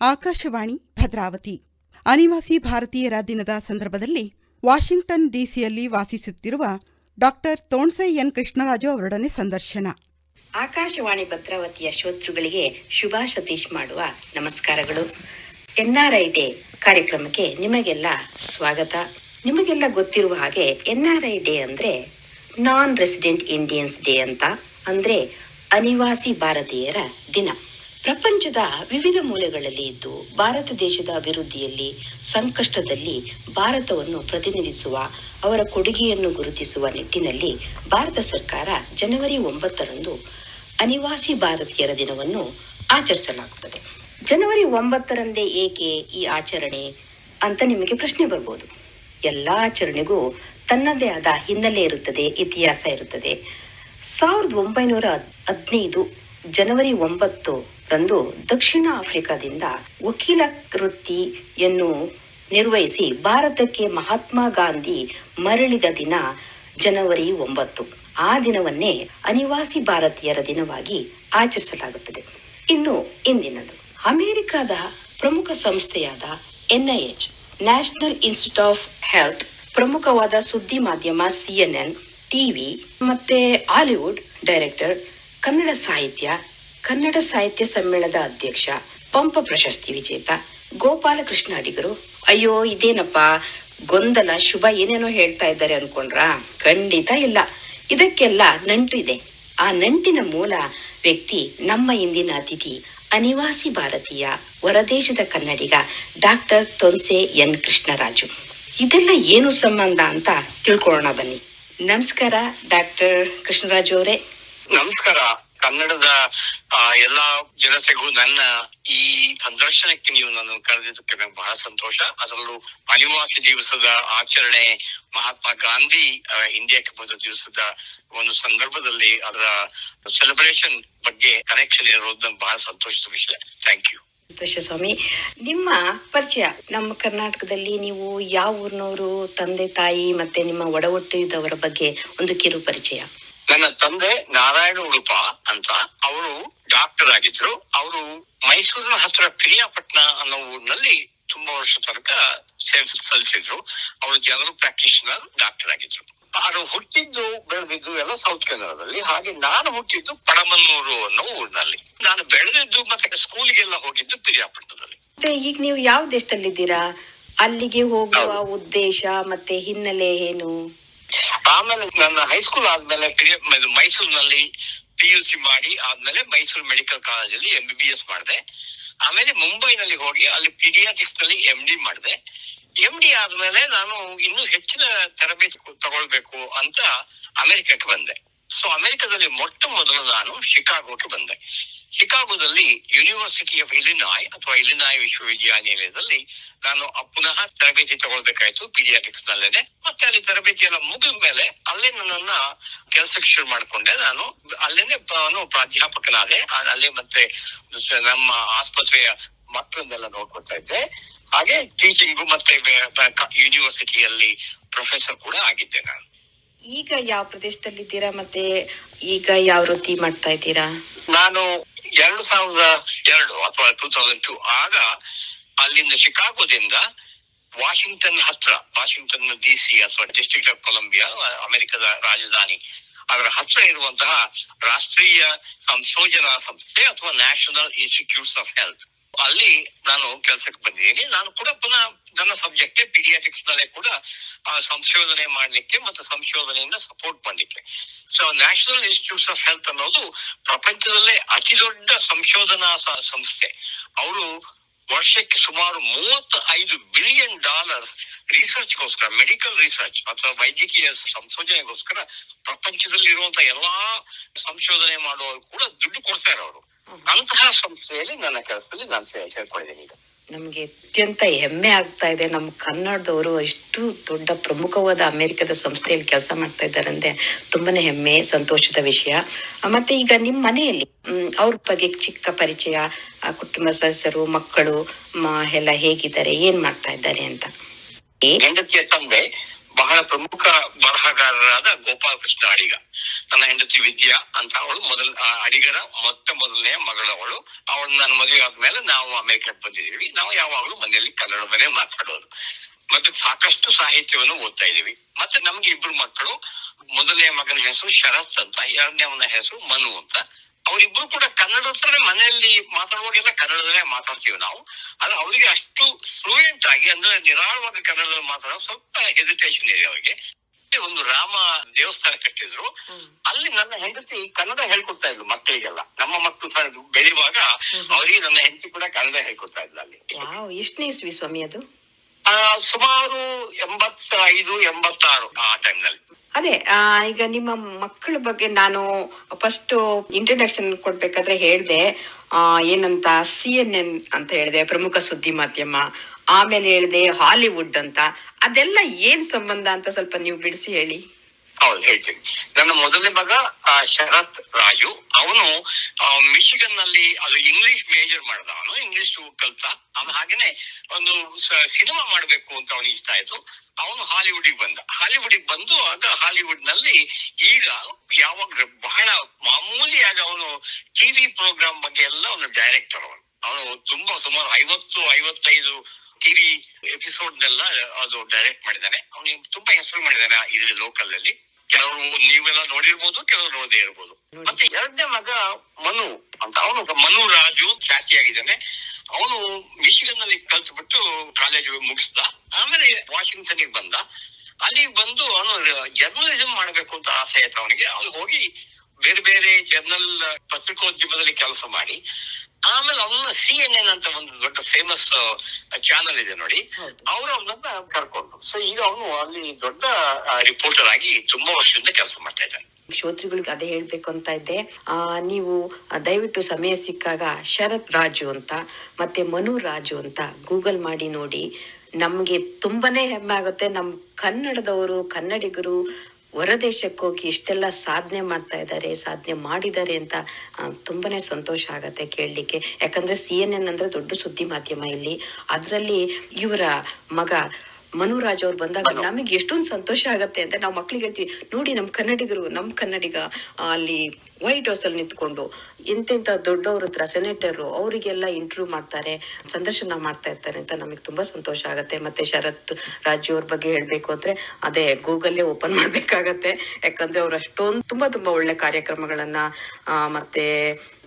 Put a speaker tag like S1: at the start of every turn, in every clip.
S1: ಆಕಾಶವಾಣಿ ಭದ್ರಾವತಿ. ಅನಿವಾಸಿ ಭಾರತೀಯರ ದಿನದ ಸಂದರ್ಭದಲ್ಲಿ ವಾಷಿಂಗ್ಟನ್ ಡಿಸಿಯಲ್ಲಿ ವಾಸಿಸುತ್ತಿರುವ ಡಾಕ್ಟರ್ ತೋಣ್ಸೈ ಎನ್ ಕೃಷ್ಣರಾಜು ಅವರೊಡನೆ ಸಂದರ್ಶನ.
S2: ಆಕಾಶವಾಣಿ ಭದ್ರಾವತಿಯ ಶ್ರೋತೃಗಳಿಗೆ ಶುಭಾ ಮಾಡುವ ನಮಸ್ಕಾರಗಳು. ಎನ್ಆರ್ಐ ಡೇ ಕಾರ್ಯಕ್ರಮಕ್ಕೆ ನಿಮಗೆಲ್ಲ ಸ್ವಾಗತ. ನಿಮಗೆಲ್ಲ ಗೊತ್ತಿರುವ ಹಾಗೆ ಎನ್ಆರ್ಐ ಡೇ ಅಂದ್ರೆ ನಾನ್ ರೆಸಿಡೆಂಟ್ ಇಂಡಿಯನ್ಸ್ ಡೇ ಅಂತ ಅಂದ್ರೆ ಅನಿವಾಸಿ ಭಾರತೀಯರ ದಿನ. ಪ್ರಪಂಚದ ವಿವಿಧ ಮೂಲೆಗಳಲ್ಲಿ ಇದ್ದು ಭಾರತ ದೇಶದ ಅಭಿವೃದ್ಧಿಯಲ್ಲಿ ಸಂಕಷ್ಟದಲ್ಲಿ ಭಾರತವನ್ನು ಪ್ರತಿನಿಧಿಸುವ ಅವರ ಕೊಡುಗೆಯನ್ನು ಗುರುತಿಸುವ ನಿಟ್ಟಿನಲ್ಲಿ ಭಾರತ ಸರ್ಕಾರ ಜನವರಿ ಒಂಬತ್ತರಂದು ಅನಿವಾಸಿ ಭಾರತೀಯರ ದಿನವನ್ನು ಆಚರಿಸಲಾಗುತ್ತದೆ. ಜನವರಿ ಒಂಬತ್ತರಂದೇ ಏಕೆ ಈ ಆಚರಣೆ ಅಂತ ನಿಮಗೆ ಪ್ರಶ್ನೆ ಬರ್ಬೋದು. ಎಲ್ಲ ಆಚರಣೆಗೂ ತನ್ನದೇ ಆದ ಹಿನ್ನೆಲೆ ಇರುತ್ತದೆ, ಇತಿಹಾಸ ಇರುತ್ತದೆ. ಸಾವಿರದ ಒಂಬೈನೂರ ಹದಿನೈದು ಜನವರಿ ಒಂಬತ್ತು ರಂದು ದಕ್ಷಿಣ ಆಫ್ರಿಕಾದಿಂದ ವಕೀಲ ವೃತ್ತಿಯನ್ನು ನಿರ್ವಹಿಸಿ ಭಾರತಕ್ಕೆ ಮಹಾತ್ಮ ಗಾಂಧಿ ಮರಳಿದ ದಿನ ಜನವರಿ ಒಂಬತ್ತು. ಆ ದಿನವನ್ನೇ ಅನಿವಾಸಿ ಭಾರತೀಯರ ದಿನವಾಗಿ ಆಚರಿಸಲಾಗುತ್ತದೆ. ಇನ್ನು ಇಂದಿನದು. ಅಮೆರಿಕದ ಪ್ರಮುಖ ಸಂಸ್ಥೆಯಾದ NIH, national institute of health, ಪ್ರಮುಖವಾದ ಸುದ್ದಿ ಮಾಧ್ಯಮ ಸಿಎನ್ಎನ್ ಟಿವಿ ಮತ್ತೆ ಹಾಲಿವುಡ್ ಡೈರೆಕ್ಟರ್, ಕನ್ನಡ ಸಾಹಿತ್ಯ ಕನ್ನಡ ಸಾಹಿತ್ಯ ಸಮ್ಮೇಳನದ ಅಧ್ಯಕ್ಷ, ಪಂಪ ಪ್ರಶಸ್ತಿ ವಿಜೇತ, ಗೋಪಾಲಕೃಷ್ಣ ಅಡಿಗರು. ಅಯ್ಯೋ, ಇದೇನಪ್ಪ? ಗೊಂದಲ, ಶುಭ ಏನೇನೋ ಹೇಳ್ತಾ ಇದ್ದಾರೆ ಅನ್ಕೊಂಡ್ರಾ? ಖಂಡಿತ ಇಲ್ಲ. ಇದಕ್ಕೆಲ್ಲ ನಂಟು ಇದೆ. ಆ ನಂಟಿನ ಮೂಲ ವ್ಯಕ್ತಿ, ನಮ್ಮ ಇಂದಿನ ಅತಿಥಿ, ಅನಿವಾಸಿ ಭಾರತೀಯ, ಹೊರದೇಶದ ಕನ್ನಡಿಗ, ಡಾಕ್ಟರ್ ತೊನ್ಸೆ ಎನ್. ಕೃಷ್ಣರಾಜು. ಇದೆಲ್ಲ ಏನು ಸಂಬಂಧ ಅಂತ ತಿಳ್ಕೊಳ್ಳೋಣ ಬನ್ನಿ. ನಮಸ್ಕಾರ, ಡಾಕ್ಟರ್ ಕೃಷ್ಣರಾಜು ಅವರೇ.
S3: ನಮಸ್ಕಾರ. ಕನ್ನಡದ ಎಲ್ಲಾ ಜನತೆಗೂ ನನ್ನ ಈ ಸಂದರ್ಶನಕ್ಕೆ ನೀವು ನನ್ನನ್ನು ಕರೆದಿದ್ದಕ್ಕೆ ಬಹಳ ಸಂತೋಷ. ಅದರಲ್ಲೂ ಅನಿವಾಸಿ ದಿವಸದ ಆಚರಣೆ ಮಹಾತ್ಮ ಗಾಂಧಿ ಇಂಡಿಯಾಕ್ಕೆ ಬಂದ ದಿವಸದ ಒಂದು ಸಂದರ್ಭದಲ್ಲಿ ಅದರ ಸೆಲೆಬ್ರೇಷನ್ ಬಗ್ಗೆ ಕನೆಕ್ಷನ್ ಇರೋದು ನಂಗೆ ಬಹಳ ಸಂತೋಷದ ವಿಷಯ. Thank you
S2: Santosh Swamy. ನಿಮ್ಮ ಪರಿಚಯ, ನಮ್ಮ ಕರ್ನಾಟಕದಲ್ಲಿ ನೀವು ಯಾವ ಊರಿನವರು, ತಂದೆ ತಾಯಿ ಮತ್ತೆ ನಿಮ್ಮ ಒಡ ಹುಟ್ಟಿದವರ ಬಗ್ಗೆ ಒಂದು ಕಿರು ಪರಿಚಯ
S3: ನನ್ನ ತಂದೆ ನಾರಾಯಣ ಉಡುಪ ಅಂತ ಅವರು ಡಾಕ್ಟರ್ ಆಗಿದ್ರು. ಅವರು ಮೈಸೂರಿನ ಹತ್ರ ಪಿರಿಯಾಪಟ್ನ ಅನ್ನೋ ಊರಿನಲ್ಲಿ ತುಂಬಾ ವರ್ಷ ತನಕ ಸೇವೆ ಸಲ್ಲಿಸಿದ್ರು. ಅವರು ಜನರಲ್ ಪ್ರಾಕ್ಟೀಷನರ್ ಡಾಕ್ಟರ್ ಆಗಿದ್ರು. ಅವರು ಹುಟ್ಟಿದ್ದು ಬೆಳೆದಿದ್ದು ಎಲ್ಲ ಸೌತ್ ಕನ್ನಡದಲ್ಲಿ ಹಾಗೆ ನಾನು ಹುಟ್ಟಿದ್ದು ಪಡಮನ್ನೂರು ಅನ್ನೋ ಊರಿನಲ್ಲಿ. ನಾನು ಬೆಳೆದಿದ್ದು ಮತ್ತೆ ಸ್ಕೂಲ್ಗೆಲ್ಲ ಹೋಗಿದ್ದು ಪಿರಿಯಾಪಟ್ಟಣದಲ್ಲಿ.
S2: ಮತ್ತೆ ಈಗ ನೀವು ಯಾವ ದೇಶದಲ್ಲಿದ್ದೀರಾ? ಅಲ್ಲಿಗೆ ಹೋಗುವ ಉದ್ದೇಶ ಮತ್ತೆ ಹಿನ್ನೆಲೆ ಏನು?
S3: ಆಮೇಲೆ ನನ್ನ ಹೈಸ್ಕೂಲ್ ಆದ್ಮೇಲೆ ಮೈಸೂರಿನಲ್ಲಿ ಪಿ ಯು ಸಿ ಮಾಡಿ ಆದ್ಮೇಲೆ ಮೈಸೂರು ಮೆಡಿಕಲ್ ಕಾಲೇಜಲ್ಲಿ ಎಂ ಬಿ ಬಿ ಎಸ್ ಮಾಡಿದೆ. ಆಮೇಲೆ ಮುಂಬೈನಲ್ಲಿ ಹೋಗಿ ಅಲ್ಲಿ ಪಿಡಿಯಾಟಿಕ್ಸ್ನಲ್ಲಿ ಎಂ ಡಿ ಮಾಡಿದೆ. ಎಂ ಡಿ ಆದ್ಮೇಲೆ ನಾನು ಇನ್ನೂ ಹೆಚ್ಚಿನ ತರಬೇತಿ ತಗೊಳ್ಬೇಕು ಅಂತ ಅಮೆರಿಕಕ್ಕೆ ಬಂದೆ. ಸೊ ಅಮೆರಿಕದಲ್ಲಿ ಮೊಟ್ಟ ಮೊದಲು ನಾನು ಶಿಕಾಗೋಕ್ಕೆ ಬಂದೆ. ಶಿಕಾಗೋದಲ್ಲಿ ಯೂನಿವರ್ಸಿಟಿ ಆಫ್ ಇಲಿನಾಯ್ ಅಥವಾ ಇಲಿನಾಯ್ ವಿಶ್ವವಿದ್ಯಾನಿಲಯದಲ್ಲಿ ನಾನು ಪುನಃ ತರಬೇತಿ ತಗೊಳ್ಬೇಕಾಯ್ತು ಪೀಡಿಯಾಟಿಕ್ಸ್ ನಲ್ಲೇನೆ. ಮತ್ತೆ ಅಲ್ಲಿ ತರಬೇತಿ ಎಲ್ಲ ಮುಗಿದ ಮೇಲೆ ಅಲ್ಲೇ ನನ್ನನ್ನ ಕೆಲಸಕ್ಕೆ ಶುರು ಮಾಡ್ಕೊಂಡೆ. ನಾನು ಅಲ್ಲೇನೆ ನಾನು ಪ್ರಾಧ್ಯಾಪಕನಾದೆ. ಅಲ್ಲಿ ಅಲ್ಲೇ ಮತ್ತೆ ನಮ್ಮ ಆಸ್ಪತ್ರೆಯ ಮಕ್ಕಳನ್ನೆಲ್ಲ ನೋಡ್ಕೊತಾ ಇದ್ದೆ. ಹಾಗೆ ಟೀಚಿಂಗ್ ಮತ್ತೆ ಯೂನಿವರ್ಸಿಟಿಯಲ್ಲಿ ಪ್ರೊಫೆಸರ್ ಕೂಡ ಆಗಿದ್ದೆ ನಾನು.
S2: ಈಗ ಯಾವ ಪ್ರದೇಶದಲ್ಲಿದ್ದೀರಾ ಮತ್ತೆ ಈಗ ಯಾವ ವೃತ್ತಿ ಮಾಡ್ತಾ ಇದ್ದೀರಾ?
S3: ನಾನು ಎರಡು ಸಾವಿರದ ಎರಡು ಅಥವಾ ಟೂ ತೌಸಂಡ್ ಟೂ ಆಗ ಅಲ್ಲಿಂದ ಶಿಕಾಗೋದಿಂದ ವಾಷಿಂಗ್ಟನ್ ಹತ್ರ, ವಾಷಿಂಗ್ಟನ್ ಡಿ ಸಿ ಅಥವಾ ಡಿಸ್ಟ್ರಿಕ್ಟ್ ಆಫ್ ಕೊಲಂಬಿಯಾ ಅಮೆರಿಕದ ರಾಜಧಾನಿ, ಅದರ ಹತ್ರ ಇರುವಂತಹ ರಾಷ್ಟ್ರೀಯ ಸಂಶೋಧನಾ ಸಂಸ್ಥೆ ಅಥವಾ ನ್ಯಾಷನಲ್ ಇನ್ಸ್ಟಿಟ್ಯೂಟ್ಸ್ ಆಫ್ ಹೆಲ್ತ್ ಅಲ್ಲಿ ನಾನು ಕೆಲಸಕ್ಕೆ ಬಂದಿದ್ದೀನಿ. ನಾನು ಕೂಡ ಪುನಃ ನನ್ನ ಸಬ್ಜೆಕ್ಟ್ ಪಿಡಿಯಾಟಿಕ್ಸ್ ನಲ್ಲೇ ಕೂಡ ಸಂಶೋಧನೆ ಮಾಡಲಿಕ್ಕೆ ಮತ್ತು ಸಂಶೋಧನೆಯಿಂದ ಸಪೋರ್ಟ್ ಮಾಡಲಿಕ್ಕೆ. So national institutes of health ಅನ್ನೋದು ಪ್ರಪಂಚದಲ್ಲೇ ಅತಿ ದೊಡ್ಡ ಸಂಶೋಧನಾ ಸಂಸ್ಥೆ. ಅವರು ವರ್ಷಕ್ಕೆ ಸುಮಾರು ಮೂವತ್ತ ಐದು ಬಿಲಿಯನ್ ಡಾಲರ್ಸ್ ರಿಸರ್ಚ್ಗೋಸ್ಕರ ಮೆಡಿಕಲ್ ರಿಸರ್ಚ್ ಅಥವಾ ವೈದ್ಯಕೀಯ ಸಂಶೋಧನೆಗೋಸ್ಕರ ಪ್ರಪಂಚದಲ್ಲಿ ಇರುವಂತಹ ಎಲ್ಲಾ ಸಂಶೋಧನೆ ಮಾಡುವವರು ಕೂಡ ದುಡ್ಡು ಕೊಡ್ತಾರೆ ಅವರು ಅಂತಹ ಸಂಸ್ಥೆಯಲ್ಲಿ ನನ್ನ ಕೆಲಸದಲ್ಲಿ ನಾನು ಸೇರ್ಕೊಂಡಿದ್ದೀನಿ ಈಗ.
S2: ನಮ್ಗೆ ಅತ್ಯಂತ ಹೆಮ್ಮೆ ಆಗ್ತಾ ಇದೆ. ನಮ್ಮ ಕನ್ನಡದವರು ಇಷ್ಟು ದೊಡ್ಡ ಪ್ರಮುಖವಾದ ಅಮೆರಿಕದ ಸಂಸ್ಥೆಯಲ್ಲಿ ಕೆಲಸ ಮಾಡ್ತಾ ಇದ್ದಾರೆ ಅಂದ್ರೆ ತುಂಬಾನೇ ಹೆಮ್ಮೆ ಸಂತೋಷದ ವಿಷಯ. ಮತ್ತೆ ಈಗ ನಿಮ್ಮ ಮನೆಯಲ್ಲಿ ಅವ್ರ ಬಗ್ಗೆ ಚಿಕ್ಕ ಪರಿಚಯ ಆ, ಕುಟುಂಬ ಸದಸ್ಯರು ಮಕ್ಕಳು ಎಲ್ಲ ಹೇಗಿದ್ದಾರೆ ಏನ್ ಮಾಡ್ತಾ ಇದ್ದಾರೆ ಅಂತ?
S3: ಹೆಂಡತಿಯ ತಂದೆ ಬಹಳ ಪ್ರಮುಖ ಬರಹಗಾರರಾದ ಗೋಪಾಲಕೃಷ್ಣ ಅಡಿಗ. ನನ್ನ ಹೆಂಡತಿ ವಿದ್ಯಾ ಅಂತ ಅವಳು ಮೊದಲ ಅಡಿಗರ ಮೊಟ್ಟ ಮೊದಲನೆಯ ಮಗಳವಳು. ಅವಳು ನನ್ನ ಮದುವೆ ಆದ್ಮೇಲೆ ನಾವು ಅಮೆರಿಕಕ್ಕೆ ಬಂದಿದ್ದೀವಿ. ನಾವು ಯಾವಾಗಲೂ ಮನೆಯಲ್ಲಿ ಕನ್ನಡದಲ್ಲೇ ಮಾತಾಡೋದು. ಮತ್ತೆ ಸಾಕಷ್ಟು ಸಾಹಿತ್ಯವನ್ನು ಓದ್ತಾ ಇದೀವಿ ಮತ್ತೆ ನಮ್ಗೆ ಇಬ್ರು ಮಕ್ಕಳು ಮೊದಲನೇ ಮಗನ ಹೆಸರು ಶರತ್ ಅಂತ ಎರಡನೇವನ ಹೆಸರು ಮನು ಅಂತ. ಅವರಿಬ್ರು ಕೂಡ ಕನ್ನಡ ಹತ್ರನೇ ಮನೆಯಲ್ಲಿ ಮಾತಾಡುವಾಗೆಲ್ಲ ಕನ್ನಡದಲ್ಲೇ ಮಾತಾಡ್ತೀವಿ ನಾವು. ಆದ್ರೆ ಅವರಿಗೆ ಅಷ್ಟು ಫ್ಲೂಯೆಂಟ್ ಆಗಿ ಅಂದ್ರೆ ನಿರಾಳವಾಗಿ ಕನ್ನಡದಲ್ಲಿ ಮಾತಾಡೋ ಸ್ವಲ್ಪ ಹೆಸಿಟೇಷನ್ ಇದೆ ಅವರಿಗೆ. ಒಂದು ರಾಮ ದೇವಸ್ಥಾನ ಕಟ್ಟಿದ್ರು. ಅಲ್ಲಿ ನನ್ನ ಹೆಂಡತಿ ಕನ್ನಡ ಹೇಳ್ಕೊಡ್ತಾ ಇದ್ರು ಮಕ್ಕಳಿಗೆಲ್ಲ. ನಮ್ಮ ಮಕ್ಕಳು ಸಹ ಬೆಳೆಯುವಾಗ ಅವರಿಗೆ ನನ್ನ ಹೆಂಡತಿ ಕೂಡ ಕನ್ನಡ ಹೇಳ್ಕೊಡ್ತಾ ಇದ್ಲು ಅಲ್ಲಿ.
S2: ಇಸ್ವಿ ಸ್ವಾಮಿ ಅದು?
S3: ಸುಮಾರು ಎಂಬತ್ತೈದು, ಎಂಬತ್ತಾರು ಆ ಟೈಮ್ನಲ್ಲಿ
S2: ಅದೇ ಈಗ ನಿಮ್ಮ ಮಕ್ಕಳ ಬಗ್ಗೆ ನಾನು ಫಸ್ಟ್ ಇಂಟ್ರೊಡಕ್ಷನ್ ಕೊಡ್ಬೇಕಾದ್ರೆ ಹೇಳ್ದೆ ಏನಂತ ಸಿ ಎನ್ ಎನ್ ಅಂತ ಹೇಳಿದೆ, ಪ್ರಮುಖ ಸುದ್ದಿ ಮಾಧ್ಯಮ. ಆಮೇಲೆ ಹೇಳಿದೆ ಹಾಲಿವುಡ್ ಅಂತ. ಅದೆಲ್ಲ ಏನ್ ಸಂಬಂಧ ಅಂತ ಸ್ವಲ್ಪ ನೀವು ಬಿಡಿಸಿ ಹೇಳಿ.
S3: ಹೌದು, ಹೇಳ್ತೀನಿ. ನನ್ನ ಮೊದಲನೇ ಮಗ ಶರತ್ ರಾಜು ಅವನು ಮಿಶಿಗನ್ನಲ್ಲಿ ಅದು ಇಂಗ್ಲಿಷ್ ಮೇಜರ್ ಮಾಡ್ದ. ಅವನು ಇಂಗ್ಲಿಷ್ ಕಲ್ತ. ಅವನು ಹಾಗೇನೆ ಒಂದು ಸಿನಿಮಾ ಮಾಡ್ಬೇಕು ಅಂತ ಅವನಿಗೆ ಇಷ್ಟ ಆಯ್ತು. ಅವನು ಹಾಲಿವುಡ್ ಬಂದ. ಹಾಲಿವುಡ್ ಬಂದು ಆಗ ಹಾಲಿವುಡ್ನಲ್ಲಿ ಈಗ ಯಾವಾಗ ಬಹಳ ಮಾಮೂಲಿಯಾಗಿ ಅವನು ಟಿವಿ ಪ್ರೋಗ್ರಾಮ್ ಬಗ್ಗೆ ಎಲ್ಲ ಅವನು ಡೈರೆಕ್ಟರ್ ಅವನು. ಅವನು ತುಂಬಾ ಸುಮಾರು ಐವತ್ತು, ಐವತ್ತೈದು ಟಿವಿ ಎಪಿಸೋಡ್ ನೆಲ್ಲ ಅದು ಡೈರೆಕ್ಟ್ ಮಾಡಿದ್ದಾನೆ. ಅವನು ತುಂಬಾ ಹೆಸರು ಮಾಡಿದ್ದಾನೆ ಇದ್ರ ಲೋಕಲ್ ಅಲ್ಲಿ. ಕೆಲವರು ನೀವೆಲ್ಲ ನೋಡಿರ್ಬೋದು, ಕೆಲವರು ನೋಡದೇ ಇರ್ಬೋದು. ಮತ್ತೆ ಎರಡನೇ ಮಗ ಮನು ಅಂತ. ಅವನು ಮನು ರಾಜು ಖ್ಯಾತಿಯಾಗಿದ್ದಾನೆ ಅವನು ಮಿಶಿಗನ್ನಲ್ಲಿ ಕಲ್ಸ್ಬಿಟ್ಟು ಕಾಲೇಜ್ ಮುಗಿಸ್ದ. ಆಮೇಲೆ ವಾಷಿಂಗ್ಟನ್ ಬಂದ. ಅಲ್ಲಿ ಬಂದು ಅವನು ಜರ್ನಲಿಸಂ ಮಾಡಬೇಕು ಅಂತ ಆಸೆ ಆಯ್ತು ಅವನಿಗೆ. ಅಲ್ಲಿ ಹೋಗಿ ಬೇರೆ ಬೇರೆ ಜರ್ನಲ್ ಪತ್ರಿಕೋದ್ಯಮದಲ್ಲಿ ಕೆಲಸ ಮಾಡಿ. ಆಮೇಲೆ ಅವನ ಸಿ ಎನ್ ಎನ್ ಅಂತ ಒಂದು ದೊಡ್ಡ ಫೇಮಸ್ ಚಾನಲ್ ಇದೆ ನೋಡಿ. ಅವರು ಅವನನ್ನ ಕರ್ಕೊಂಡು. ಸೊ ಈಗ ಅವನು ಅಲ್ಲಿ ದೊಡ್ಡ ರಿಪೋರ್ಟರ್ ಆಗಿ ತುಂಬಾ ವರ್ಷದಿಂದ ಕೆಲಸ ಮಾಡ್ತಾ ಇದ್ದಾನೆ.
S2: ಶ್ರೋತೃಗಳಿಗೆ ಅದೇ ಹೇಳ್ಬೇಕು ಅಂತ ಇದ್ದೆ. ಆ ನೀವು ದಯವಿಟ್ಟು ಸಮಯ ಸಿಕ್ಕಾಗ ಶರತ್ ರಾಜು ಅಂತ ಮತ್ತೆ ಮನು ರಾಜು ಅಂತ ಗೂಗಲ್ ಮಾಡಿ ನೋಡಿ. ನಮ್ಗೆ ತುಂಬಾನೇ ಹೆಮ್ಮೆ ಆಗುತ್ತೆ. ನಮ್ ಕನ್ನಡದವರು ಕನ್ನಡಿಗರು ಹೊರದೇಶಕ್ಕೆ ಹೋಗಿ ಇಷ್ಟೆಲ್ಲ ಸಾಧನೆ ಮಾಡ್ತಾ ಇದ್ದಾರೆ, ಸಾಧನೆ ಮಾಡಿದ್ದಾರೆ ಅಂತ ತುಂಬಾನೇ ಸಂತೋಷ ಆಗತ್ತೆ ಕೇಳಲಿಕ್ಕೆ. ಯಾಕಂದ್ರೆ ಸಿ ಎನ್ ಎನ್ ಅಂದ್ರೆ ದೊಡ್ಡ ಸುದ್ದಿ ಮಾಧ್ಯಮ ಇಲ್ಲಿ. ಅದರಲ್ಲಿ ಇವರ ಮಗ ಮನುರಾಜ್ ಅವ್ರು ಬಂದಾಗ ನಮಗೆ ಎಷ್ಟೊಂದು ಸಂತೋಷ ಆಗತ್ತೆ ಅಂತ ನಾವು ಮಕ್ಳಿಗೆ ಹೇಳ್ತೀವಿ. ನೋಡಿ ನಮ್ ಕನ್ನಡಿಗರು ನಮ್ ಕನ್ನಡಿಗ ಅಲ್ಲಿ ವೈಟ್ ಹೌಸ್ ಅಲ್ಲಿ ನಿಂತ್ಕೊಂಡು ಎಂತೆಂತ ದೊಡ್ಡವ್ರ ಹತ್ರ ಸೆನೆಟರ್ ಅವರಿಗೆಲ್ಲ ಇಂಟರ್ವ್ಯೂ ಮಾಡ್ತಾರೆ ಸಂದರ್ಶನ ಮಾಡ್ತಾ ಇರ್ತಾರೆ ಅಂತ ನಮಗೆ ತುಂಬಾ ಸಂತೋಷ ಆಗತ್ತೆ. ಮತ್ತೆ ಶರತ್ ರಾಜು ಅವ್ರ ಬಗ್ಗೆ ಹೇಳ್ಬೇಕು ಅಂದ್ರೆ ಅದೇ ಗೂಗಲ್ಲೇ ಓಪನ್ ಮಾಡ್ಬೇಕಾಗತ್ತೆ. ಯಾಕಂದ್ರೆ ಅವ್ರು ಅಷ್ಟೊಂದು ತುಂಬಾ ತುಂಬಾ ಒಳ್ಳೆ ಕಾರ್ಯಕ್ರಮಗಳನ್ನ ಮತ್ತೆ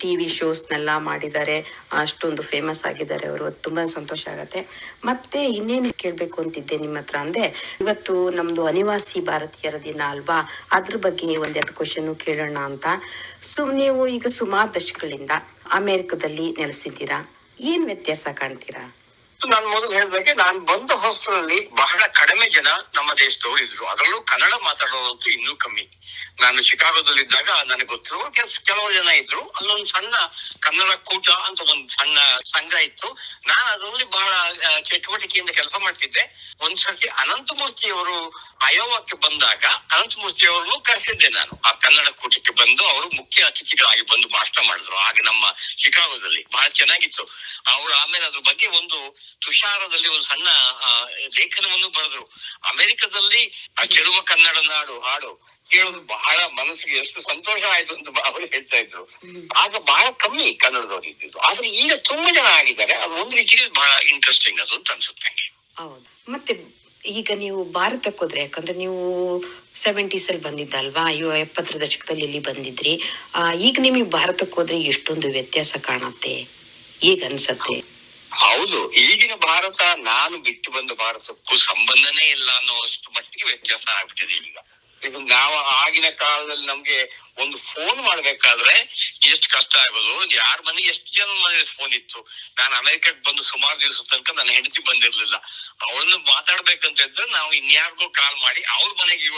S2: ಟಿವಿ ಶೋಸ್ನೆಲ್ಲ ಮಾಡಿದ್ದಾರೆ. ಅಷ್ಟೊಂದು ಫೇಮಸ್ ಆಗಿದ್ದಾರೆ ಅವರು. ತುಂಬಾ ಸಂತೋಷ ಆಗತ್ತೆ. ಮತ್ತೆ ಇನ್ನೇನು ಕೇಳ್ಬೇಕು ಅಂತಿದ್ದೆ ನಿಮ್ಮ ಹತ್ರ ಅಂದ್ರೆ, ಇವತ್ತು ನಮ್ದು ಅನಿವಾಸಿ ಭಾರತೀಯರ ದಿನ ಅಲ್ವಾ? ಅದ್ರ ಬಗ್ಗೆ ಒಂದೆರಡು ಕ್ವಶನ್ ಕೇಳೋಣ ಅಂತ. ಸೊ, ನೀವು ಈಗ ಸುಮಾರು ದಶಕಗಳಿಂದ ಅಮೆರಿಕದಲ್ಲಿ ನೆಲೆಸಿದ್ದೀರಾ? ಏನ್ ವ್ಯತ್ಯಾಸ ಕಾಣ್ತೀರಾ?
S3: ನಾನು ಮೊದಲು ಹೇಳಿದಾಗೆ ನಾನು ಬಂದ ಅಲ್ಲಿ ಬಹಳ ಕಡಿಮೆ ಜನ ನಮ್ಮ ದೇಶದವರು ಇದ್ರು. ಅದರಲ್ಲೂ ಕನ್ನಡ ಮಾತಾಡೋದಂತೂ ಇನ್ನೂ ಕಮ್ಮಿ. ನಾನು ಶಿಕಾಗೋದಲ್ಲಿದ್ದಾಗ ನನಗೆ ಗೊತ್ತಿರುವ ಕೆಲ್- ಕೆಲವು ಜನ ಇದ್ರು. ಅಲ್ಲೊಂದು ಸಣ್ಣ ಕನ್ನಡ ಕೂಟ ಅಂತ ಒಂದು ಸಣ್ಣ ಸಂಘ ಇತ್ತು. ನಾನು ಅದರಲ್ಲಿ ಬಹಳ ಚಟುವಟಿಕೆಯಿಂದ ಕೆಲಸ ಮಾಡ್ತಿದ್ದೆ. ಒಂದ್ಸರ್ತಿ ಅನಂತಮೂರ್ತಿ ಅವರು ಅಯೋವಾಕ್ಕೆ ಬಂದಾಗ ಅನಂತಮೂರ್ತಿ ಅವರನ್ನು ಕರೆಸಿದ್ದೆ ನಾನು. ಆ ಕನ್ನಡ ಕೂಟಕ್ಕೆ ಬಂದು ಅವರು ಮುಖ್ಯ ಅತಿಥಿಗಳಾಗಿ ಬಂದು ಭಾಷಣ ಮಾಡಿದ್ರು. ಆಗ ನಮ್ಮ ಶಿಕಾಗೋದಲ್ಲಿ ಬಹಳ ಚೆನ್ನಾಗಿತ್ತು. ಅವರು ಆಮೇಲೆ ಅದ್ರ ಬಗ್ಗೆ ಒಂದು ತುಷಾರದಲ್ಲಿ ಒಂದು ಸಣ್ಣ ಲೇಖನವನ್ನು ಬರೆದ್ರು. ಅಮೆರಿಕದಲ್ಲಿ ಆ ಚೆಲುವ ಕನ್ನಡ ನಾಡು ಹಾಡು ಕೇಳೋದು ಬಹಳ ಮನಸ್ಸಿಗೆ ಎಷ್ಟು ಸಂತೋಷ ಆಯ್ತು ಅಂತ ಅವರು ಹೇಳ್ತಾ ಇದ್ರು. ಆಗ ಬಹಳ ಕಮ್ಮಿ ಕನ್ನಡದವ್ರು ಇದ್ದಿದ್ರು ಆದ್ರೆ ಈಗ ತುಂಬಾ ಜನ ಆಗಿದ್ದಾರೆ. ಅದು ಒಂದು ರೀತಿಯಲ್ಲಿ ಬಹಳ ಇಂಟ್ರೆಸ್ಟಿಂಗ್ ಅದು ಅಂತ ಅನ್ಸುತ್ತೆ ನಂಗೆ.
S2: ಮತ್ತೆ ಈಗ ನೀವು ಭಾರತಕ್ಕೆ ಹೋದ್ರೆ, ಯಾಕಂದ್ರೆ ನೀವು ಸೆವೆಂಟೀಸ್ ಅಲ್ಲಿ ಬಂದಿದ್ದಲ್ವಾ? ಅಯ್ಯೋ, ಎಪ್ಪತ್ತರ ದಶಕದಲ್ಲಿ ಇಲ್ಲಿ ಬಂದಿದ್ರಿ. ಈಗ ನಿಮಗೆ ಭಾರತಕ್ಕೆ ಹೋದ್ರೆ ಎಷ್ಟೊಂದು ವ್ಯತ್ಯಾಸ ಕಾಣತ್ತೆ? ಈಗ ಅನ್ಸತ್ತೆ.
S3: ಹೌದು, ಈಗಿನ ಭಾರತ, ನಾನು ಬಿಟ್ಟು ಬಂದ ಭಾರತಕ್ಕೂ ಸಂಬಂಧನೇ ಇಲ್ಲ ಅನ್ನೋಷ್ಟು ಮಟ್ಟಿಗೆ ವ್ಯತ್ಯಾಸ ಆಗ್ಬಿಟ್ಟಿದೆ ಈಗ. ಇದು ನಾವು ಆಗಿನ ಕಾಲದಲ್ಲಿ ನಮ್ಗೆ ಒಂದು ಫೋನ್ ಮಾಡ್ಬೇಕಾದ್ರೆ ಎಷ್ಟು ಕಷ್ಟ ಆಗ್ಬೋದು? ಯಾರ ಮನೆ ಎಷ್ಟು ಜನ ಮನೆ ಫೋನ್ ಇತ್ತು? ನಾನು ಅಮೆರಿಕಕ್ಕೆ ಬಂದು ಸುಮಾರು ದಿವಸ ತನಕ ನನ್ನ ಹೆಂಡತಿ ಬಂದಿರ್ಲಿಲ್ಲ. ಅವಳನ್ನು ಮಾತಾಡ್ಬೇಕಂತ ಇದ್ರೆ ನಾವು ಇನ್ಯಾರಿಗೋ ಕಾಲ್ ಮಾಡಿ ಅವ್ರ ಮನೆಗೆ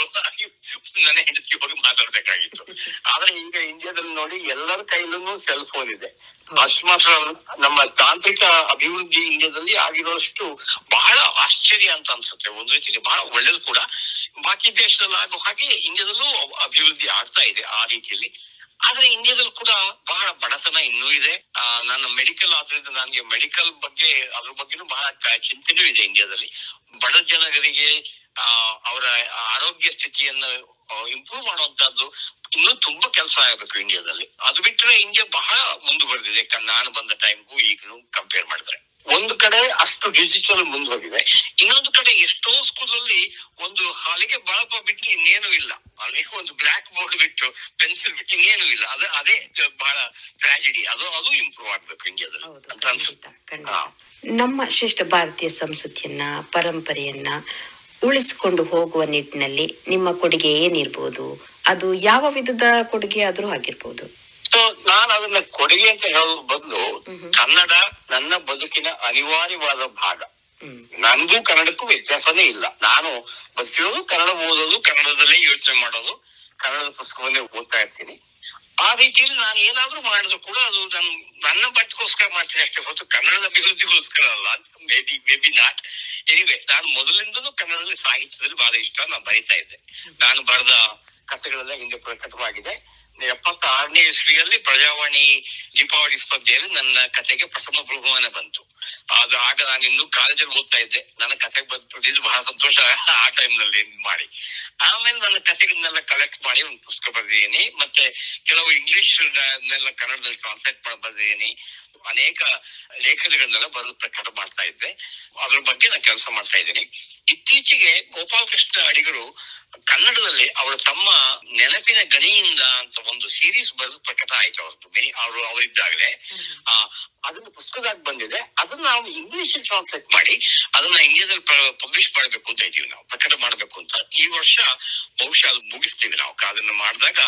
S3: ನನ್ನ ಹೆಂಡತಿ ಹೋಗಿ ಮಾತಾಡ್ಬೇಕಾಗಿತ್ತು. ಆದ್ರೆ ಈಗ ಇಂಡಿಯಾದಲ್ಲಿ ನೋಡಿ ಎಲ್ಲರ ಕೈಲೂ ಸೆಲ್ ಫೋನ್ ಇದೆ. ಅಷ್ಟು ನಮ್ಮ ತಾಂತ್ರಿಕ ಅಭಿವೃದ್ಧಿ ಇಂಡಿಯಾದಲ್ಲಿ ಆಗಿರೋಷ್ಟು ಬಹಳ ಆಶ್ಚರ್ಯ ಅಂತ ಅನ್ಸುತ್ತೆ, ಒಂದು ರೀತಿಯಲ್ಲಿ ಬಹಳ ಒಳ್ಳೇದು ಕೂಡ. ಬಾಕಿ ದೇಶದಲ್ಲಿ ಆಗೋ ಹಾಗೆ ಇಂಡಿಯಾದಲ್ಲೂ ಅಭಿವೃದ್ಧಿ ಆಗ್ತಾ ಇದೆ ಆ ರೀತಿಯಲ್ಲಿ. ಆದ್ರೆ ಇಂಡಿಯಾದಲ್ಲಿ ಕೂಡ ಬಹಳ ಬಡತನ ಇನ್ನೂ ಇದೆ. ನಾನು ಮೆಡಿಕಲ್ ಆದ್ರಿಂದ ನನಗೆ ಮೆಡಿಕಲ್ ಬಗ್ಗೆ ಅದ್ರ ಬಗ್ಗೆನೂ ಬಹಳ ಚಿಂತನೆಯೂ ಚಿಂತೆನೂ ಇದೆ ಇಂಡಿಯಾದಲ್ಲಿ. ಬಡ ಜನರಿಗೆ ಅವರ ಆರೋಗ್ಯ ಸ್ಥಿತಿಯನ್ನು ಇಂಪ್ರೂವ್ ಮಾಡುವಂತದ್ದು ಇನ್ನೂ ತುಂಬಾ ಕೆಲಸ ಆಗಬೇಕು ಇಂಡಿಯಾದಲ್ಲಿ ಅದು ಬಿಟ್ಟರೆ ಇಂಡಿಯಾ ಬಹಳ ಮುಂದುವರೆದಿದೆ ಬರ್ದಿದೆ. ನಾನು ಬಂದ ಟೈಮ್ಗೂ ಈಗಲೂ ಕಂಪೇರ್ ಮಾಡಿದ್ರೆ. ಒಂದು ಕಡೆ ಅಷ್ಟು ಡಿಜಿಟಲ್ ಮುಂದುವರೆದಿದೆ ಇನ್ನೊಂದು ಕಡೆ ಎಷ್ಟೋ ಸ್ಕೂಲಲ್ಲಿ ಒಂದು ಹಾಲಿಗೆ ಬಳಪ ಬಿಟ್ಟು ಇನ್ನೇನು ಇಲ್ಲ. ಅಲ್ಲಿ ಒಂದು ಬ್ಲಾಕ್ ಬೋರ್ಡ್ ಬಿಟ್ಟು ಪೆನ್ಸಿಲ್ ಬಿಟ್ಟು ಇನ್ನೇನು ಇಲ್ಲ. ಅದು ಅದೇ ಬಹಳ ಟ್ರಾಜಿಡಿ ಅದು ಅದು ಇಂಪ್ರೂವ್ ಆಗ್ಬೇಕು ಇಂಡಿಯಾದಲ್ಲಿ ಅಂತ ಅನ್ಸುತ್ತೆ.
S2: ನಮ್ಮ ಶ್ರೇಷ್ಠ ಭಾರತೀಯ ಸಂಸ್ಕೃತಿಯನ್ನ ಪರಂಪರೆಯನ್ನ ಉಳಿಸಿಕೊಂಡು ಹೋಗುವ ನಿಟ್ಟಿನಲ್ಲಿ ನಿಮ್ಮ ಕೊಡುಗೆ ಏನಿರ್ಬೋದು? ಅದು ಯಾವ ವಿಧದ ಕೊಡುಗೆ ಆದ್ರೂ ಆಗಿರ್ಬೋದು.
S3: ಸೊ ನಾನು ಅದನ್ನ ಕೊಡುಗೆ ಅಂತ ಹೇಳೋ ಬದಲು ಕನ್ನಡ ನನ್ನ ಬದುಕಿನ ಅನಿವಾರ್ಯವಾದ ಭಾಗ. ನನ್ಗೂ ಕನ್ನಡಕ್ಕೂ ವ್ಯತ್ಯಾಸನೇ ಇಲ್ಲ. ನಾನು ಬದುಕಿರೋದು ಕನ್ನಡ ಓದೋದು ಕನ್ನಡದಲ್ಲೇ ಯೋಚನೆ ಮಾಡೋದು ಕನ್ನಡದ ಪುಸ್ತಕವನ್ನೇ ಓದ್ತಾ ಇರ್ತೀನಿ. ಆ ರೀತಿಯಲ್ಲಿ ನಾನು ಏನಾದ್ರೂ ಮಾಡಿದ್ರು ಕೂಡ ಅದು ನನ್ ನನ್ನ ಬಟ್ಟೆಗೋಸ್ಕರ ಮಾಡ್ತೀನಿ ಅಷ್ಟೇ ಹೊರತು ಕನ್ನಡದ ಅಭಿವೃದ್ಧಿಗೋಸ್ಕರ ಅಲ್ಲ. Maybe maybe maybe not anyway ನಾನು ಮೊದಲಿಂದನೂ ಕನ್ನಡದಲ್ಲಿ ಸಾಹಿತ್ಯದಲ್ಲಿ ಬಹಳ ಇಷ್ಟ. ನಾನು ಬರೀತಾ ಇದ್ದೆ. ನಾನು ಬರೆದ ಕಥೆಗಳೆಲ್ಲ ಹಿಂದೆ ಪ್ರಕಟವಾಗಿದೆ. ಎಪ್ಪತ್ತಾರನೇ ಇಸ್ವಿಯಲ್ಲಿ ಪ್ರಜಾವಾಣಿ ದೀಪಾವಳಿ ಸ್ಪರ್ಧೆಯಲ್ಲಿ ನನ್ನ ಕಥೆಗೆ ಪ್ರಥಮ ಬಹುಮಾನ ಬಂತು. ಆಗ ನಾನು ಇನ್ನೂ ಕಾಲೇಜಲ್ಲಿ ಓದ್ತಾ ಇದ್ದೆ. ನನ್ನ ಕಥೆ ಬಂತು ಇದು ಬಹಳ ಸಂತೋಷ ಆ ಟೈಮ್ನಲ್ಲಿ ಮಾಡಿ. ಆಮೇಲೆ ನನ್ನ ಕತೆಗಳನ್ನೆಲ್ಲ ಕಲೆಕ್ಟ್ ಮಾಡಿ ಒಂದು ಪುಸ್ತಕ ಬರೆದಿದ್ದೀನಿ. ಮತ್ತೆ ಕೆಲವು ಇಂಗ್ಲಿಷ್ ನೆಲ್ಲ ಕನ್ನಡದಲ್ಲಿ ಟ್ರಾನ್ಸ್ಲೇಟ್ ಮಾಡಿ ಬರೆದಿದ್ದೀನಿ. ಅನೇಕ ಲೇಖನಗಳನ್ನೆಲ್ಲ ಬರೆದು ಪ್ರಕಟ ಮಾಡ್ತಾ ಇದ್ದೆ. ಅದ್ರ ಬಗ್ಗೆ ನಾನು ಕೆಲಸ ಮಾಡ್ತಾ ಇದ್ದೀನಿ. ಇತ್ತೀಚೆಗೆ ಗೋಪಾಲಕೃಷ್ಣ ಅಡಿಗರು ಕನ್ನಡದಲ್ಲಿ ಅವರ ತಮ್ಮ ನೆನಪಿನ ಗಣಿಯಿಂದ ಅಂತ ಒಂದು ಸೀರೀಸ್ ಬರೆದು ಪ್ರಕಟ ಆಯ್ತು ಅವ್ರದ್ದು. ಅವರು ಅವರಿದ್ದಾಗಲೇ. ಆ ಅದನ್ನ ಪುಸ್ತಕದಾಗ ಬಂದಿದೆ. ಅದನ್ನ ನಾವು ಇಂಗ್ಲಿಷ್ ಟ್ರಾನ್ಸ್ಲೇಟ್ ಮಾಡಿ ಅದನ್ನ ಇಂಡಿಯಾದಲ್ಲಿ ಪಬ್ಲಿಷ್ ಮಾಡಬೇಕು ಅಂತ ಇದೀವಿ ನಾವು, ಪ್ರಕಟ ಮಾಡಬೇಕು ಅಂತ. ಈ ವರ್ಷ ಬಹುಶಃ ಅದು ಮುಗಿಸ್ತೀವಿ ನಾವು. ಅದನ್ನ ಮಾಡಿದಾಗ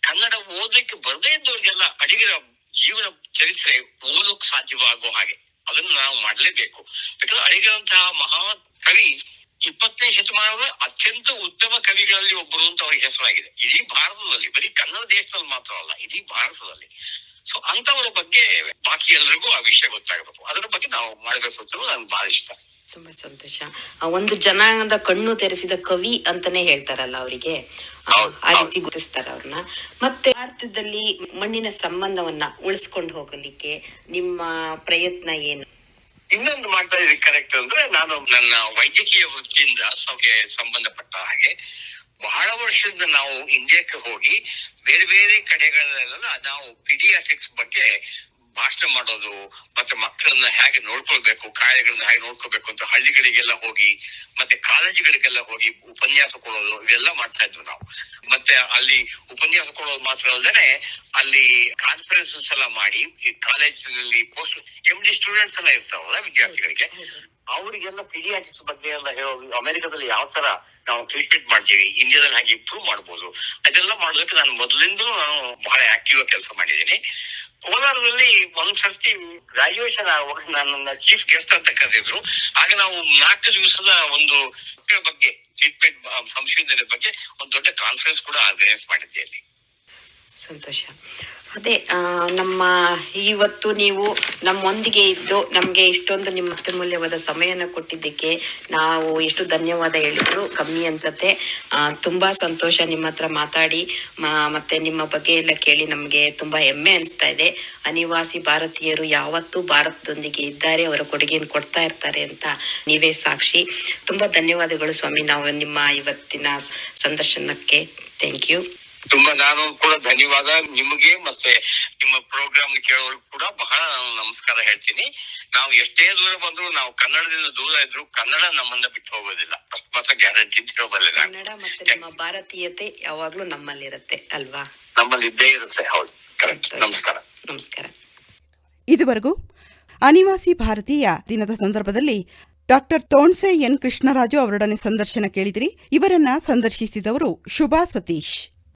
S3: ಕನ್ನಡ ಓದಕ್ಕೆ ಬರದೇ ಇದ್ದವ್ರಿಗೆಲ್ಲ ಅಡಿಗರ ಜೀವನ ಚರಿತ್ರೆ ಓದೋಕ್ ಸಾಧ್ಯವಾಗೋ ಹಾಗೆ. ಅದನ್ನ ನಾವು ಮಾಡಲೇಬೇಕು. ಯಾಕಂದ್ರೆ ಅಡಿಗರಂತಹ ಮಹಾ ಕವಿ ಇಪ್ಪತ್ತನೇ ಶತಮಾನದ ಅತ್ಯಂತ ಉತ್ತಮ ಕವಿಗಳಲ್ಲಿ ಒಬ್ಬರು ಅಂತ ಅವ್ರಿಗೆ ಹೆಸರಾಗಿದೆ. ಇಡೀ ಭಾರತದಲ್ಲಿ, ಬರೀ ಕನ್ನಡ ದೇಶದಲ್ಲಿ ಮಾತ್ರ ಅಲ್ಲ, ಇಡೀ ಭಾರತದಲ್ಲಿ. ಸೊ ಅಂತವರ ಬಗ್ಗೆ ಬಾಕಿ ಎಲ್ಲರಿಗೂ ಆ ವಿಷಯ ಗೊತ್ತಾಗಬೇಕು. ಅದರ ಬಗ್ಗೆ ನಾವು ಮಾಡಬೇಕು ಅಂತ ನನ್ಗೆ ಬಹಳ ಇಷ್ಟ
S2: ತುಂಬಾ ಸಂತೋಷ. ಆ ಒಂದು ಜನಾಂಗದ ಕಣ್ಣು ತೆರೆಸಿದ ಕವಿ ಅಂತಾನೆ ಹೇಳ್ತಾರಲ್ಲ ಅವರಿಗೆ. ಆ ರೀತಿ ಗುರುತಿಸ್ತಾರ ಅವ್ರನ್ನ. ಮತ್ತೆ ಭಾರತದಲ್ಲಿ ಮಣ್ಣಿನ ಸಂಬಂಧವನ್ನ ಉಳಿಸ್ಕೊಂಡು ಹೋಗಲಿಕ್ಕೆ ನಿಮ್ಮ ಪ್ರಯತ್ನ ಏನು?
S3: ಇನ್ನೊಂದು ಮಾಡ್ತಾ ಇದ್ದೀನಿ ಕರೆಕ್ಟ್ ಅಂದ್ರೆ ನಾನು ನನ್ನ ವೈದ್ಯಕೀಯ ವೃತ್ತಿಯಿಂದ ಸೌಖ್ಯ ಸಂಬಂಧಪಟ್ಟ ಹಾಗೆ ಬಹಳ ವರ್ಷದಿಂದ ನಾವು ಇಂಡಿಯಾಕ್ಕೆ ಹೋಗಿ ಬೇರೆ ಬೇರೆ ಕಡೆಗಳಲ್ಲೆಲ್ಲ ನಾವು ಪಿಡಿಯಾಟಿಕ್ಸ್ ಬಗ್ಗೆ ಭಾಷಣ ಮಾಡೋದು ಮತ್ತೆ ಮಕ್ಕಳನ್ನ ಹೇಗೆ ನೋಡ್ಕೊಳ್ಬೇಕು, ಕಾಯಿಲೆಗಳನ್ನ ಹೇಗೆ ನೋಡ್ಕೋಬೇಕು ಅಂತ ಹಳ್ಳಿಗಳಿಗೆಲ್ಲ ಹೋಗಿ, ಮತ್ತೆ ಕಾಲೇಜುಗಳಿಗೆಲ್ಲ ಹೋಗಿ ಉಪನ್ಯಾಸ ಕೊಡೋದು, ಇವೆಲ್ಲ ಮಾಡ್ತಾ ಇದ್ವಿ ನಾವು. ಮತ್ತೆ ಅಲ್ಲಿ ಉಪನ್ಯಾಸ ಕೊಡೋದು ಮಾತ್ರ ಅಲ್ಲದೆ ಅಲ್ಲಿ ಕಾನ್ಫರೆನ್ಸಸ್ ಎಲ್ಲ ಮಾಡಿ ಕಾಲೇಜಿನಲ್ಲಿ ಪೋಸ್ಟ್ ಎಂ ಡಿ ಸ್ಟೂಡೆಂಟ್ಸ್ ಎಲ್ಲ ಇರ್ತಾವಲ್ಲ ವಿದ್ಯಾರ್ಥಿಗಳಿಗೆ ಅವರಿಗೆಲ್ಲ ಪಿಡಿಯಾಟಿಕ್ಸ್ ಬಗ್ಗೆ ಎಲ್ಲ ಹೇಳೋದು, ಅಮೆರಿಕದಲ್ಲಿ ಯಾವ ತರ ನಾವು ಟ್ರೀಟ್ಮೆಂಟ್ ಮಾಡ್ತೀವಿ, ಇಂಡಿಯಾದಲ್ಲಿ ಹಾಗೆ ಇಂಪ್ರೂವ್ ಮಾಡ್ಬೋದು, ಅದೆಲ್ಲ ಮಾಡೋದಕ್ಕೆ ನಾನು ಮೊದಲಿಂದ ನಾನು ಬಹಳ ಆಕ್ಟಿವ್ ಆಗಿ ಕೆಲಸ ಮಾಡಿದ್ದೀನಿ. ಕೋಲಾರದಲ್ಲಿ ಒಂದ್ ಸರ್ತಿ ಗ್ರಾಜುಯೇಷನ್ ಆಗುವಾಗ ನನ್ನ ಚೀಫ್ ಗೆಸ್ಟ್ ಅಂತ ಕರೆದಿದ್ರು. ಆಗ ನಾವು ನಾಲ್ಕು ದಿವಸದ ಒಂದು ಬಗ್ಗೆ ಟ್ರೀಟ್ಮೆಂಟ್ ಸಂಶೋಧನೆ ಬಗ್ಗೆ ಒಂದು ದೊಡ್ಡ ಕಾನ್ಫರೆನ್ಸ್ ಕೂಡ ಆರ್ಗನೈಸ್ ಮಾಡಿದ್ದೆ ಅಲ್ಲಿ
S2: ಸಂತೋಷ. ಅದೇ ನಮ್ಮ ಇವತ್ತು ನೀವು ನಮ್ಮೊಂದಿಗೆ ಇದ್ದು ನಮ್ಗೆ ಇಷ್ಟೊಂದು ನಿಮ್ಮ ಅತ್ಯಮೂಲ್ಯವಾದ ಸಮಯನ ಕೊಟ್ಟಿದ್ದಕ್ಕೆ ನಾವು ಎಷ್ಟು ಧನ್ಯವಾದ ಹೇಳಿದ್ರು. ಕಮ್ಮಿ ಅನ್ಸತ್ತೆ. ತುಂಬಾ ಸಂತೋಷ ನಿಮ್ಮ ಹತ್ರ ಮಾತಾಡಿ. ಮತ್ತೆ ನಿಮ್ಮ ಬಗ್ಗೆ ಎಲ್ಲ ಕೇಳಿ ನಮ್ಗೆ ತುಂಬಾ ಹೆಮ್ಮೆ ಅನಿಸ್ತಾ ಇದೆ. ಅನಿವಾಸಿ ಭಾರತೀಯರು ಯಾವತ್ತೂ ಭಾರತದೊಂದಿಗೆ ಇದ್ದಾರೆ. ಅವರ ಕೊಡುಗೆಯನ್ನು ಕೊಡ್ತಾ ಇರ್ತಾರೆ ಅಂತ ನೀವೇ ಸಾಕ್ಷಿ. ತುಂಬಾ ಧನ್ಯವಾದಗಳು ಸ್ವಾಮಿ. ನಾವು ನಿಮ್ಮ ಇವತ್ತಿನ ಸಂದರ್ಶನಕ್ಕೆ. Thank you.
S3: ತುಂಬಾ ನಾನು ಕೂಡ ಧನ್ಯವಾದ. ನಿಮಗೆ ಮತ್ತೆ ನಿಮ್ಮ ಪ್ರೋಗ್ರಾಮ್ ಕೇಳೋರು ಕೂಡ ಬಹಳ ನಾನು ನಮಸ್ಕಾರ ಹೇಳ್ತೀನಿ. ನಾವು ಎಷ್ಟೇ ದೂರ ಬಂದ್ರು ನಾವು ಕನ್ನಡದಿಂದ ದೂರ ಇದ್ರು ಕನ್ನಡ ನಮ್ಮನ್ನ ಬಿಟ್ಟು ಹೋಗೋದಿಲ್ಲ. ಅಷ್ಟು ಮಾತ್ರ ಗ್ಯಾರಂಟಿ ಅಂತ ಹೇಳಬಲ್ಲೆ ನಾನು.
S2: ಕನ್ನಡ ಮತ್ತೆ ನಮ್ಮ ಭಾರತೀಯತೆ ಯಾವಾಗ್ಲೂ ನಮ್ಮಲ್ಲಿರುತ್ತೆ ಅಲ್ವಾ?
S3: ನಮ್ಮಲ್ಲಿ ಇದ್ದೇ ಇರುತ್ತೆ ಹೌದು. ಕರೆಕ್ಟ್ ನಮಸ್ಕಾರ.
S2: ನಮಸ್ಕಾರ.
S1: ಇದುವರೆಗೂ ಅನಿವಾಸಿ ಭಾರತೀಯ ದಿನದ ಸಂದರ್ಭದಲ್ಲಿ ಡಾಕ್ಟರ್ ತೋಣ್ಸೆ ಎನ್ ಕೃಷ್ಣರಾಜು ಅವರೊಡನೆ ಸಂದರ್ಶನ ಕೇಳಿದಿರಿ. ಇವರನ್ನ ಸಂದರ್ಶಿಸಿದವರು ಶುಭಾ ಸತೀಶ್.